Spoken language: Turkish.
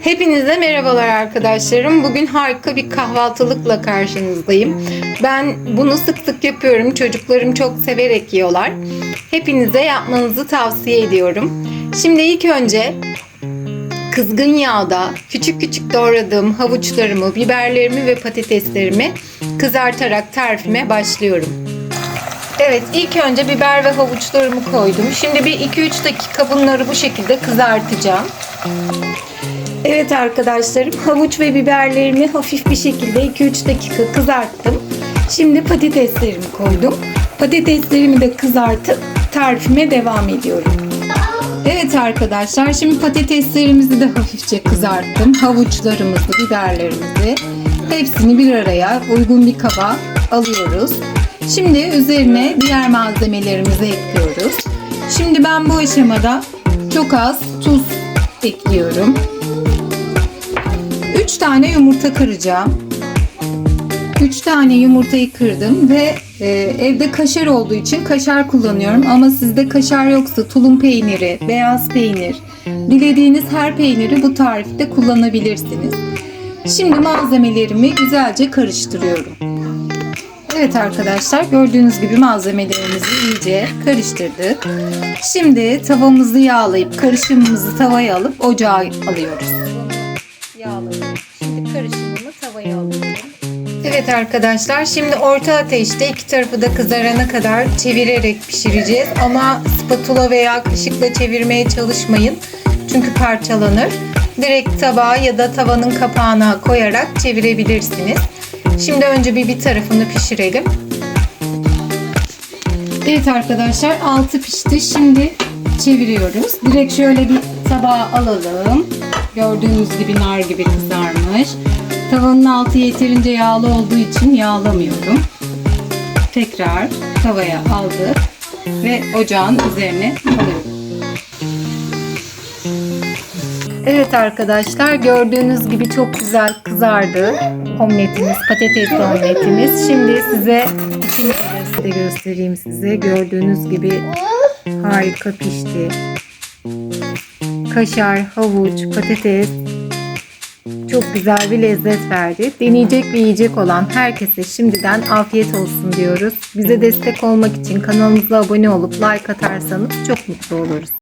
Hepinize merhabalar arkadaşlarım. Bugün harika bir kahvaltılıkla karşınızdayım. Ben bunu sık sık yapıyorum. Çocuklarım çok severek yiyorlar. Hepinize yapmanızı tavsiye ediyorum. Şimdi ilk önce kızgın yağda küçük küçük doğradığım havuçlarımı, biberlerimi ve patateslerimi kızartarak tarifime başlıyorum. Evet ilk önce biber ve havuçlarımı koydum. Şimdi bir 2-3 dakika bunları bu şekilde kızartacağım. Evet arkadaşlarım havuç ve biberlerimi hafif bir şekilde 2-3 dakika kızarttım. Şimdi patateslerimi koydum. Patateslerimi de kızartıp tarifime devam ediyorum. Evet arkadaşlar şimdi patateslerimizi de hafifçe kızarttım. Havuçlarımızı, biberlerimizi hepsini bir araya uygun bir kaba alıyoruz. Şimdi üzerine diğer malzemelerimizi ekliyoruz. Şimdi ben bu aşamada çok az tuz ekliyorum. 3 tane yumurta kıracağım. 3 tane yumurtayı kırdım ve e, evde kaşar olduğu için kaşar kullanıyorum. Ama sizde kaşar yoksa tulum peyniri, beyaz peynir, dilediğiniz her peyniri bu tarifte kullanabilirsiniz. Şimdi malzemelerimi güzelce karıştırıyorum. Evet arkadaşlar gördüğünüz gibi malzemelerimizi iyice karıştırdık. Şimdi tavamızı yağlayıp karışımımızı tavaya alıp ocağa alıyoruz. Yağladım. Evet arkadaşlar şimdi orta ateşte iki tarafı da kızarana kadar çevirerek pişireceğiz. Ama spatula veya kaşıkla çevirmeye çalışmayın. Çünkü parçalanır. Direkt tabağa ya da tavanın kapağına koyarak çevirebilirsiniz. Şimdi önce bir bir tarafını pişirelim. Evet arkadaşlar altı pişti. Şimdi çeviriyoruz. Direkt şöyle bir tabağa alalım. Gördüğünüz gibi nar gibi kızarmış. Tavanın altı yeterince yağlı olduğu için yağlamıyorum. Tekrar tavaya aldık ve ocağın üzerine alıyorum. Evet arkadaşlar gördüğünüz gibi çok güzel kızardı omletimiz, patatesli omletimiz. Şimdi size içini de göstereyim size. Gördüğünüz gibi harika pişti. Kaşar, havuç, patates çok güzel bir lezzet verdi. Deneyecek ve yiyecek olan herkese şimdiden afiyet olsun diyoruz. Bize destek olmak için kanalımıza abone olup like atarsanız çok mutlu oluruz.